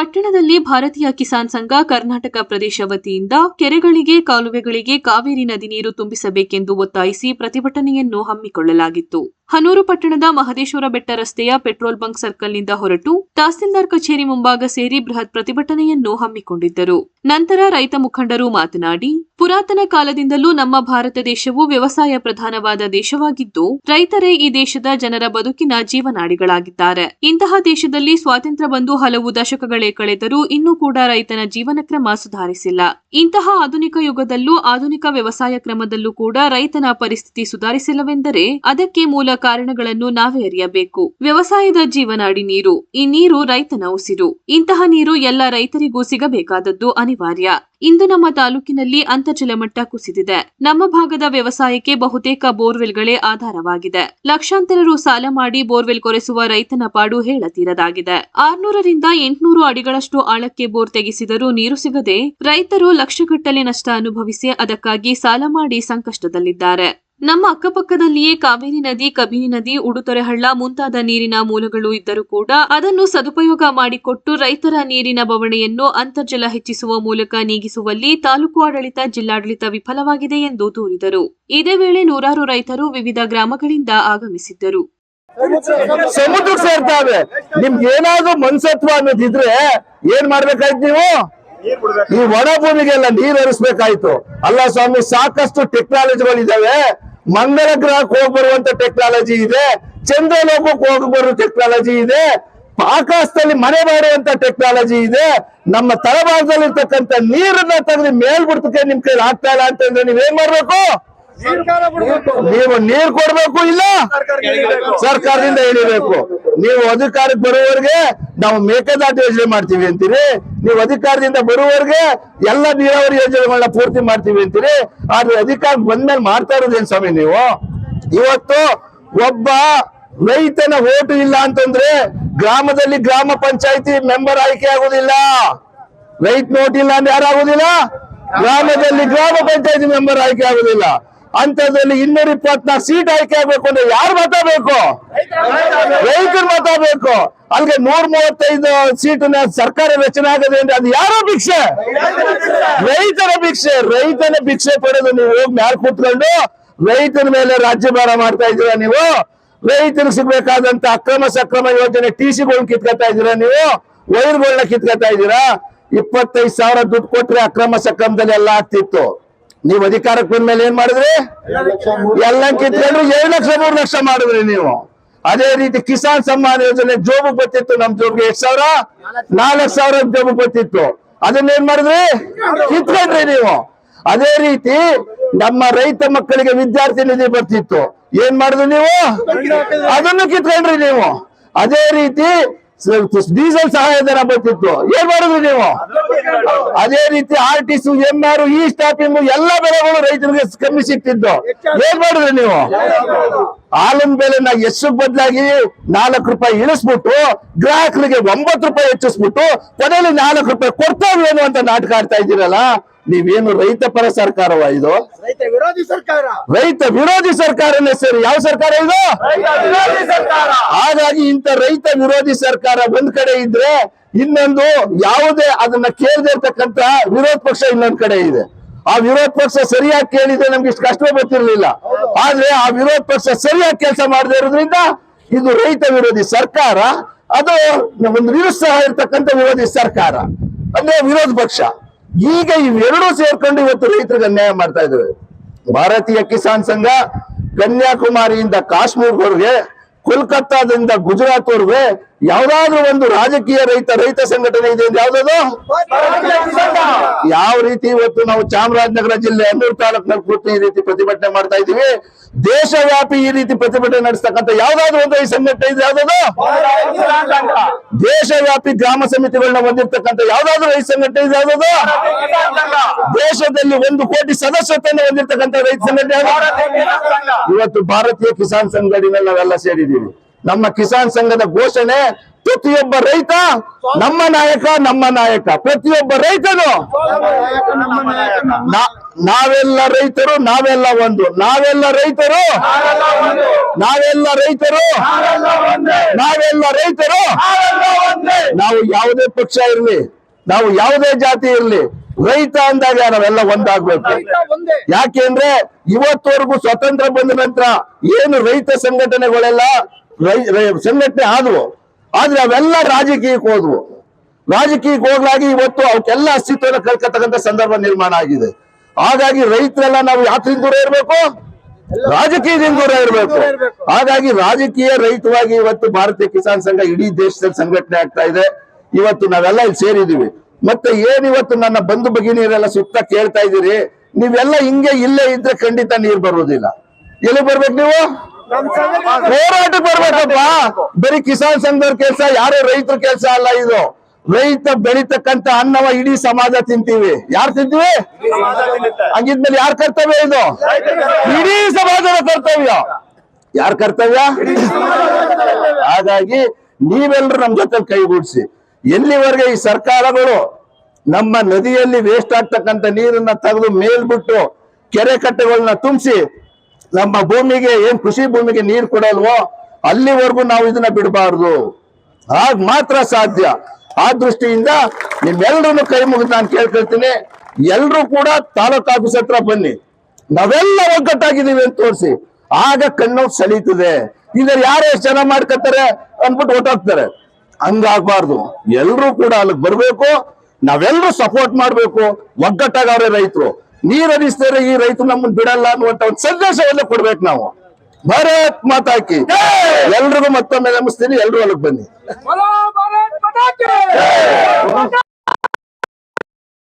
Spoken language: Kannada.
ಪಟ್ಟಣದಲ್ಲಿ ಭಾರತೀಯ ಕಿಸಾನ್ ಸಂಘ ಕರ್ನಾಟಕ ಪ್ರದೇಶ ವತಿಯಿಂದ ಕೆರೆಗಳಿಗೆ, ಕಾಲುವೆಗಳಿಗೆ ಕಾವೇರಿ ನದಿ ನೀರು ತುಂಬಿಸಬೇಕೆಂದು ಒತ್ತಾಯಿಸಿ ಪ್ರತಿಭಟನೆಯನ್ನು ಹಮ್ಮಿಕೊಳ್ಳಲಾಗಿತ್ತು. ಹನೂರು ಪಟ್ಟಣದ ಮಹದೇಶ್ವರ ಬೆಟ್ಟ ರಸ್ತೆಯ ಪೆಟ್ರೋಲ್ ಬಂಕ್ ಸರ್ಕಲ್ನಿಂದ ಹೊರಟು ತಹಸೀಲ್ದಾರ್ ಕಚೇರಿ ಮುಂಭಾಗ ಸೇರಿ ಬೃಹತ್ ಪ್ರತಿಭಟನೆಯನ್ನು ಹಮ್ಮಿಕೊಂಡಿದ್ದರು. ನಂತರ ರೈತ ಮುಖಂಡರು ಮಾತನಾಡಿ, ಪುರಾತನ ಕಾಲದಿಂದಲೂ ನಮ್ಮ ಭಾರತ ದೇಶವು ವ್ಯವಸಾಯ ಪ್ರಧಾನವಾದ ದೇಶವಾಗಿದ್ದು, ರೈತರೇ ಈ ದೇಶದ ಜನರ ಬದುಕಿನ ಜೀವನಾಡಿಗಳಾಗಿದ್ದಾರೆ. ಇಂತಹ ದೇಶದಲ್ಲಿ ಸ್ವಾತಂತ್ರ್ಯ ಬಂದು ಹಲವು ದಶಕಗಳೇ ಕಳೆದರೂ ಇನ್ನೂ ಕೂಡ ರೈತನ ಜೀವನ ಕ್ರಮ ಸುಧಾರಿಸಿಲ್ಲ. ಇಂತಹ ಆಧುನಿಕ ಯುಗದಲ್ಲೂ ಆಧುನಿಕ ವ್ಯವಸಾಯ ಕ್ರಮದಲ್ಲೂ ಕೂಡ ರೈತನ ಪರಿಸ್ಥಿತಿ ಸುಧಾರಿಸಿಲ್ಲವೆಂದರೆ ಅದಕ್ಕೆ ಮೂಲ ಕಾರಣಗಳನ್ನು ನಾವೇ ಅರಿಯಬೇಕು. ವ್ಯವಸಾಯದ ಜೀವನಾಡಿ ನೀರು, ಈ ನೀರು ರೈತನ ಉಸಿರು. ಇಂತಹ ನೀರು ಎಲ್ಲ ರೈತರಿಗೂ ಸಿಗಬೇಕಾದದ್ದು ಅನಿವಾರ್ಯ. ಇಂದು ನಮ್ಮ ತಾಲೂಕಿನಲ್ಲಿ ಅಂತರ್ಜಲ ಮಟ್ಟ ಕುಸಿದಿದೆ. ನಮ್ಮ ಭಾಗದ ವ್ಯವಸಾಯಕ್ಕೆ ಬಹುತೇಕ ಬೋರ್ವೆಲ್ಗಳೇ ಆಧಾರವಾಗಿದೆ. ಲಕ್ಷಾಂತರ ರು ಸಾಲ ಮಾಡಿ ಬೋರ್ವೆಲ್ ಕೊರೆಸುವ ರೈತನ ಪಾಡು ಹೇಳತೀರದಾಗಿದೆ. ಆರ್ನೂರರಿಂದ ಎಂಟುನೂರು ಅಡಿಗಳಷ್ಟು ಆಳಕ್ಕೆ ಬೋರ್ ತೆಗೆಸಿದರೂ ನೀರು ಸಿಗದೆ ರೈತರು ಲಕ್ಷಗಟ್ಟಲೆ ನಷ್ಟ ಅನುಭವಿಸಿ ಅದಕ್ಕಾಗಿ ಸಾಲ ಮಾಡಿ ಸಂಕಷ್ಟದಲ್ಲಿದ್ದಾರೆ. ನಮ್ಮ ಅಕ್ಕಪಕ್ಕದಲ್ಲಿಯೇ ಕಾವೇರಿ ನದಿ, ಕಬಿನಿ ನದಿ, ಉಡುತೊರೆಹಳ್ಳ ಮುಂತಾದ ನೀರಿನ ಮೂಲಗಳು ಇದ್ದರೂ ಕೂಡ ಅದನ್ನು ಸದುಪಯೋಗ ಮಾಡಿಕೊಟ್ಟು ರೈತರ ನೀರಿನ ಬವಣೆಯನ್ನು ಅಂತರ್ಜಲ ಹೆಚ್ಚಿಸುವ ಮೂಲಕ ನೀಗಿಸುವಲ್ಲಿ ತಾಲೂಕು ಆಡಳಿತ, ಜಿಲ್ಲಾಡಳಿತ ವಿಫಲವಾಗಿದೆ ಎಂದು ದೂರಿದರು. ಇದೇ ವೇಳೆ ನೂರಾರು ರೈತರು ವಿವಿಧ ಗ್ರಾಮಗಳಿಂದ ಆಗಮಿಸಿದ್ದರು. ಸಮುದ್ರ ಸೇರ್ತಾವೆ ನಿಮ್ಗೆ ಏನಾದ್ರೂ ಮನ್ಸತ್ವ ಅನ್ನೋದಿದ್ರೆ ಏನ್ ಮಾಡ್ಬೇಕಾಯ್ತು ನೀವು? ಈ ಒಣ ಭೂಮಿಗೆಲ್ಲ ನೀರ್ ಹರಿಸ್ಬೇಕಾಯ್ತು. ಅಲ್ಲ ಸ್ವಾಮಿ, ಸಾಕಷ್ಟು ಟೆಕ್ನಾಲಜಿಗಳು ಇದಾವೆ ಮಂಗಳ ಗ್ರಹಕ್ಕೆ ಹೋಗಿ ಬರುವಂತ ಟೆಕ್ನಾಲಜಿ ಇದೆ ಚಂದ್ರಲೋಕಕ್ಕೆ ಹೋಗಿ ಬರುವ ಟೆಕ್ನಾಲಜಿ ಇದೆ ಆಕಾಶದಲ್ಲಿ ಮನೆ ಮಾಡುವಂತ ಟೆಕ್ನಾಲಜಿ ಇದೆ ನಮ್ಮ ತಳಭಾಗದಲ್ಲಿ ಇರ್ತಕ್ಕಂಥ ನೀರನ್ನ ತೆಗೆದು ಮೇಲ್ಬಿಡ್ತಕ್ಕೆ ನಿಮ್ ಕೈಲಿ ಆಗ್ತಾ ಇಲ್ಲ ಅಂತಂದ್ರೆ ನೀವೇನ್ ಮಾಡ್ಬೇಕು? ನೀವು ನೀರ್ ಕೊಡ್ಬೇಕು ಇಲ್ಲ? ಸರ್ಕಾರದಿಂದ ಇಳಿಬೇಕು ನೀವು ಅಧಿಕಾರಕ್ಕೆ ಬರುವವರೆಗೆ ನಾವು ಮೇಕೆದಾಟು ಯೋಜನೆ ಮಾಡ್ತೀವಿ ಅಂತೀರಿ. ನೀವು ಅಧಿಕಾರದಿಂದ ಬರುವವರೆಗೆ ಎಲ್ಲ ನೀರಾವರಿ ಯೋಜನೆಗಳನ್ನ ಪೂರ್ತಿ ಮಾಡ್ತೀವಿ ಅಂತೀರಿ. ಆದ್ರೆ ಅಧಿಕಾರಕ್ಕೆ ಬಂದ್ಮೇಲೆ ಮಾಡ್ತಾ ಇರೋದೇನ್ ಸ್ವಾಮಿ ನೀವು? ಇವತ್ತು ಒಬ್ಬ ರೈತನ ಓಟು ಇಲ್ಲ ಅಂತಂದ್ರೆ ಗ್ರಾಮದಲ್ಲಿ ಗ್ರಾಮ ಪಂಚಾಯತಿ ಮೆಂಬರ್ ಆಯ್ಕೆ ಆಗುದಿಲ್ಲ. ರೈತ ನೋಟ್ ಇಲ್ಲ ಅಂದ್ರೆ ಯಾರಾಗುದಿಲ್ಲ? ಗ್ರಾಮದಲ್ಲಿ ಗ್ರಾಮ ಪಂಚಾಯತಿ ಮೆಂಬರ್ ಆಯ್ಕೆ ಆಗುದಿಲ್ಲ. ಅಂತದ್ರಲ್ಲಿ ಇನ್ನೂರ ಇಪ್ಪತ್ನಾಲ್ಕು ಸೀಟ್ ಆಯ್ಕೆ ಆಗ್ಬೇಕು ಅಂದ್ರೆ ಯಾರು ಮಾತಾಡ್ಬೇಕು ರೈತರು ಮಾತಾಡ್ಬೇಕು ಅಲ್ಲಿಗೆ ನೂರ ಮೂವತ್ತೈದು ಸರ್ಕಾರ ರಚನೆ ಆಗದೆ ಅಂದ್ರೆ ಅದು ಯಾರೋ ಭಿಕ್ಷೆ? ರೈತರ ಭಿಕ್ಷೆ. ರೈತನ ಭಿಕ್ಷೆ ಪಡೆದು ನೀವು ಹೋಗಿ ಮ್ಯಾಲ್ ಕುತ್ಕೊಂಡು ರೈತನ ಮೇಲೆ ರಾಜ್ಯಭಾರ ಮಾಡ್ತಾ ಇದೀರಾ ನೀವು? ರೈತರು ಸಿಗ್ಬೇಕಾದಂತ ಅಕ್ರಮ ಸಕ್ರಮ ಯೋಜನೆ ಟಿ ಸಿಗಳನ್ನ ಕಿತ್ಕೊತಾ ಇದ್ದೀರಾ ನೀವು? ವೈರ್ಗಳನ್ನ ಕಿತ್ಕೊತಾ ಇದೀರಾ ಇಪ್ಪತ್ತೈದು ಸಾವಿರ ದುಡ್ಡು ಕೊಟ್ರೆ ಅಕ್ರಮ ಸಕ್ರಮದಲ್ಲಿ ಎಲ್ಲ ಆಗ್ತಿತ್ತು. ನೀವು ಅಧಿಕಾರಕ್ಕೆ ಬಂದ್ಮೇಲೆ ಏನ್ ಮಾಡಿದ್ರಿ? ಎಲ್ಲ ಕಿತ್ಕೊಂಡು ಏಳು ಲಕ್ಷ ಮೂರು ಲಕ್ಷ ಮಾಡಿದ್ರಿ ನೀವು. ಅದೇ ರೀತಿ ಕಿಸಾನ್ ಸಮ್ಮಾನ್ ಯೋಜನೆ ಜೋಬು ಬರ್ತಿತ್ತು ನಮ್ ಜೋಬ್ಗೆ ಎಷ್ಟ್ ಸಾವಿರ ನಾಲ್ಕು ಸಾವಿರ ಜೋಬು ಬರ್ತಿತ್ತು. ಅದನ್ನ ಏನ್ ಮಾಡಿದ್ರಿ? ಕಿತ್ಕೊಂಡ್ರಿ ನೀವು. ಅದೇ ರೀತಿ ನಮ್ಮ ರೈತ ಮಕ್ಕಳಿಗೆ ವಿದ್ಯಾರ್ಥಿ ನಿಧಿ ಬರ್ತಿತ್ತು. ಏನ್ ಮಾಡಿದ್ರಿ ನೀವು? ಅದನ್ನು ಕಿತ್ಕೊಂಡ್ರಿ ನೀವು. ಅದೇ ರೀತಿ ಡೀಸೆಲ್ ಸಹಾಯಧನ ಬರ್ತಿತ್ತು ಏನ್ ಮಾಡಿದ್ರಿ ನೀವು? ಅದೇ ರೀತಿ ಆರ್ ಟಿ ಎಂ ಆರ್ ಈ ಸ್ಟಾಪಿಂಗ್ ಎಲ್ಲ ಬೆಲೆಗಳು ರೈತರಿಗೆ ಕಮ್ಮಿ ಸಿಗ್ತಿದ್ದು ಏನ್ ಮಾಡಿದ್ರಿ ನೀವು? ಹಾಲಿನ ಬೆಲೆನ ಎಷ್ಟು ಬದಲಾಗಿ ನಾಲ್ಕು ರೂಪಾಯಿ ಇಳಿಸ್ಬಿಟ್ಟು, ಗ್ರಾಹಕರಿಗೆ ಒಂಬತ್ತು ರೂಪಾಯಿ ಹೆಚ್ಚಿಸ್ಬಿಟ್ಟು ಕೊನೆಯಲ್ಲಿ ನಾಲ್ಕು ರೂಪಾಯಿ ಕೊಡ್ತಾವೇನು ಅಂತ ನಾಟಕ ಆಡ್ತಾ ಇದ್ದೀರಲ್ಲ ನೀವೇನು ರೈತ ಪರ ಸರ್ಕಾರವ ಇದು? ರೈತ ವಿರೋಧಿ ಸರ್ಕಾರ. ರೈತ ವಿರೋಧಿ ಸರ್ಕಾರನೇ ಸರಿ ಯಾವ ಸರ್ಕಾರ ಇದು? ವಿರೋಧಿ ಸರ್ಕಾರ. ಹಾಗಾಗಿ ಇಂಥ ರೈತ ವಿರೋಧಿ ಸರ್ಕಾರ ಒಂದ್ ಕಡೆ ಇದ್ರೆ ಇನ್ನೊಂದು ಯಾವುದೇ ಅದನ್ನ ಕೇಳದೆ ಇರ್ತಕ್ಕಂತ ವಿರೋಧ ಪಕ್ಷ ಇನ್ನೊಂದ್ ಕಡೆ ಇದೆ. ಆ ವಿರೋಧ ಪಕ್ಷ ಸರಿಯಾಗಿ ಕೇಳಿದ್ರೆ ನಮ್ಗೆ ಇಷ್ಟು ಕಷ್ಟ ಬರ್ತಿರ್ಲಿಲ್ಲ ಆದ್ರೆ ಆ ವಿರೋಧ ಪಕ್ಷ ಸರಿಯಾಗಿ ಕೆಲಸ ಮಾಡದೇ ಇರೋದ್ರಿಂದ ಇದು ರೈತ ವಿರೋಧಿ ಸರ್ಕಾರ. ಅದು ಒಂದು ನಿರುತ್ಸಾಹ ಇರ್ತಕ್ಕಂಥ ವಿರೋಧಿ ಸರ್ಕಾರ. ಅಂದ್ರೆ ವಿರೋಧ ಪಕ್ಷ. ಈಗ ಇವೆರಡೂ ಸೇರ್ಕೊಂಡು ಇವತ್ತು ರೈತರಿಗೆ ಅನ್ಯಾಯ ಮಾಡ್ತಾ ಇದ್ದೇವೆ. ಭಾರತೀಯ ಕಿಸಾನ್ ಸಂಘ ಕನ್ಯಾಕುಮಾರಿಯಿಂದ ಕಾಶ್ಮೀರ್ವರೆಗೆ ಕೋಲ್ಕತ್ತಾದಿಂದ ಗುಜರಾತ್ ವರೆಗೆ ಯಾವ್ದಾದ್ರು ಒಂದು ರಾಜಕೀಯ ರೈತ ರೈತ ಸಂಘಟನೆ ಇದೆ ಯಾವ್ದದು? ಯಾವ ರೀತಿ ಇವತ್ತು ನಾವು ಚಾಮರಾಜನಗರ ಜಿಲ್ಲೆ ಹನ್ನೂರು ತಾಲೂಕಿನಲ್ಲಿ ಕೂತು ಈ ರೀತಿ ಪ್ರತಿಭಟನೆ ಮಾಡ್ತಾ ಇದೀವಿ ದೇಶವ್ಯಾಪಿ ಈ ರೀತಿ ಪ್ರತಿಭಟನೆ ನಡೆಸ್ತಕ್ಕಂಥ ಯಾವ್ದಾದ್ರು ಒಂದು ಈ ಸಂಘಟನೆ ಇದೆ ಯಾವ್ದದು? ದೇಶವ್ಯಾಪಿ ಗ್ರಾಮ ಸಮಿತಿಗಳನ್ನ ಹೊಂದಿರ್ತಕ್ಕಂಥ ಯಾವ್ದಾದ್ರು ರೈತ ಸಂಘಟನೆ ಇದೆ ಯಾವ್ದದು ದೇಶದಲ್ಲಿ ಒಂದು ಕೋಟಿ ಸದಸ್ಯತ್ವವನ್ನು ಹೊಂದಿರ್ತಕ್ಕಂಥ ರೈತ ಸಂಘಟನೆ? ಇವತ್ತು ಭಾರತೀಯ ಕಿಸಾನ್ ಸಂಘಟನೆ ನಾವೆಲ್ಲ ಸೇರಿದ್ದೀವಿ. ನಮ್ಮ ಕಿಸಾನ್ ಸಂಘದ ಘೋಷಣೆ, ಪ್ರತಿಯೊಬ್ಬ ರೈತ ನಮ್ಮ ನಾಯಕ ನಮ್ಮ ನಾಯಕ. ಪ್ರತಿಯೊಬ್ಬ ರೈತನು ನಾವೆಲ್ಲ ರೈತರು, ನಾವೆಲ್ಲ ಒಂದು. ನಾವೆಲ್ಲ ರೈತರು ನಾವೆಲ್ಲ ರೈತರು. ನಾವೆಲ್ಲ ರೈತರು. ನಾವು ಯಾವುದೇ ಪಕ್ಷ ಇರಲಿ, ನಾವು ಯಾವುದೇ ಜಾತಿ ಇರಲಿ, ರೈತ ಅಂದಾಗ ನಾವೆಲ್ಲ ಒಂದಾಗ್ಬೇಕು. ಯಾಕೆಂದ್ರೆ ಇವತ್ತವರೆಗೂ ಸ್ವತಂತ್ರ ಬಂದ ನಂತರ ಏನು ರೈತ ಸಂಘಟನೆಗಳೆಲ್ಲ ಸಂಘಟನೆ ಆದವು. ಆದ್ರೆ ಅವೆಲ್ಲ ರಾಜಕೀಯಕ್ಕೆ ಹೋದ್ವು. ರಾಜಕೀಯಕ್ಕೆ ಹೋಗ್ಲಾಗಿ ಇವತ್ತು ಅವಕ್ಕೆಲ್ಲ ಅಸ್ತಿತ್ವನ ಕಲ್ಕತಕ್ಕಂತ ಸಂದರ್ಭ ನಿರ್ಮಾಣ ಆಗಿದೆ. ಹಾಗಾಗಿ ರೈತರೆಲ್ಲ ನಾವು ಯಾತ್ರಿಂದ ದೂರ ಇರಬೇಕು. ರಾಜಕೀಯದಿಂದ ದೂರ ಇರಬೇಕು. ಹಾಗಾಗಿ ರಾಜಕೀಯ ರಹಿತವಾಗಿ ಇವತ್ತು ಭಾರತೀಯ ಕಿಸಾನ್ ಸಂಘ ಇಡೀ ದೇಶದಲ್ಲಿ ಸಂಘಟನೆ ಆಗ್ತಾ ಇದೆ. ಇವತ್ತು ನಾವೆಲ್ಲ ಇಲ್ಲಿ ಸೇರಿದೀವಿ ಮತ್ತೆ ಏನ್ ಇವತ್ತು ನನ್ನ ಬಂಧು ಭಗಿನಿಯರೆಲ್ಲ ಸುತ್ತ ಕೇಳ್ತಾ ಇದ್ದೀರಿ? ನೀವೆಲ್ಲ ಹಿಂಗೆ ಇಲ್ಲೇ ಇದ್ರೆ ಖಂಡಿತ ನೀರ್ ಬರೋದಿಲ್ಲ ಎಲ್ಲಿ ಬರ್ಬೇಕು ನೀವು? ಹೋರಾಟಕ್ಕೆ ಬರ್ಬೇಕಪ್ಪ. ಬರೀ ಕಿಸಾನ್ ಸಂಘದವ್ರ ಕೆಲಸ ಯಾರೋ ರೈತರ ಕೆಲಸ ಅಲ್ಲ ಇದು. ರೈತ ಬೆಳಿತಕ್ಕಂತ ಅನ್ನವ ಇಡೀ ಸಮಾಜ ತಿಂತೀವಿ. ಯಾರು ತಿಂತೀವಿ? ಹಂಗಿದ್ಮೇಲೆ ಯಾರ ಕರ್ತವ್ಯ ಇದು? ಇಡೀ ಸಮಾಜದ ಕರ್ತವ್ಯ. ಯಾರ ಕರ್ತವ್ಯ? ಹಾಗಾಗಿ ನೀವೆಲ್ಲರೂ ನಮ್ ಜೊತೆ ಕೈಗೂಡಿಸಿ ಎಲ್ಲಿವರೆಗೆ ಈ ಸರ್ಕಾರಗಳು ನಮ್ಮ ನದಿಯಲ್ಲಿ ವೇಸ್ಟ್ ಆಗ್ತಕ್ಕಂಥ ನೀರನ್ನ ತೆಗೆದು ಮೇಲ್ಬಿಟ್ಟು ಕೆರೆ ಕಟ್ಟೆಗಳನ್ನ ತುಂಬಿಸಿ ನಮ್ಮ ಭೂಮಿಗೆ ಏನ್ ಕೃಷಿ ಭೂಮಿಗೆ ನೀರು ಕೊಡಲ್ವೋ, ಅಲ್ಲಿವರೆಗೂ ನಾವು ಇದನ್ನ ಬಿಡಬಾರ್ದು. ಆಗ ಮಾತ್ರ ಸಾಧ್ಯ. ಆ ದೃಷ್ಟಿಯಿಂದ ನಿಮ್ಮೆಲ್ಲರನ್ನು ಕೈ ಮುಗಿದು ನಾನು ಕೇಳ್ಕೊಳ್ತೀನಿ. ಎಲ್ಲರೂ ಕೂಡ ತಾಲೂಕ್ ಆಫೀಸ್ ಹತ್ರ ಬನ್ನಿ. ನಾವೆಲ್ಲ ಒಗ್ಗಟ್ಟಾಗಿದ್ದೀವಿ ಅಂತ ತೋರಿಸಿ. ಆಗ ಕಣ್ಣು ಸೆಳೀತದೆ ಇದ್ರ ಯಾರು ಎಷ್ಟು ಜನ ಮಾಡ್ಕೊತಾರೆ ಅಂದ್ಬಿಟ್ಟು ಹೊಟ್ಟೋಗ್ತಾರೆ ಹಂಗಾಗ್ಬಾರ್ದು. ಎಲ್ರೂ ಕೂಡ ಅಲ್ಲಿಗೆ ಬರ್ಬೇಕು. ನಾವೆಲ್ಲರೂ ಸಪೋರ್ಟ್ ಮಾಡ್ಬೇಕು. ಒಗ್ಗಟ್ಟಾಗವ್ರೆ ರೈತರು. ನೀರ್ ಹರಿಸ್ತಾರೆ ಈ ರೈತರು ನಮ್ಮನ್ನ ಬಿಡಲ್ಲ ಅನ್ನುವಂತ ಒಂದು ಸಂದೇಶವನ್ನ ಕೊಡ್ಬೇಕು ನಾವು. ಭಾರತ್ ಮಾತಾಕಿ. ಎಲ್ರಿಗೂ ಮತ್ತೊಮ್ಮೆ ನಮಿಸ್ತೀನಿ. ಎಲ್ರು ಅಲ್ಲಿಗೆ ಬನ್ನಿ. Mac!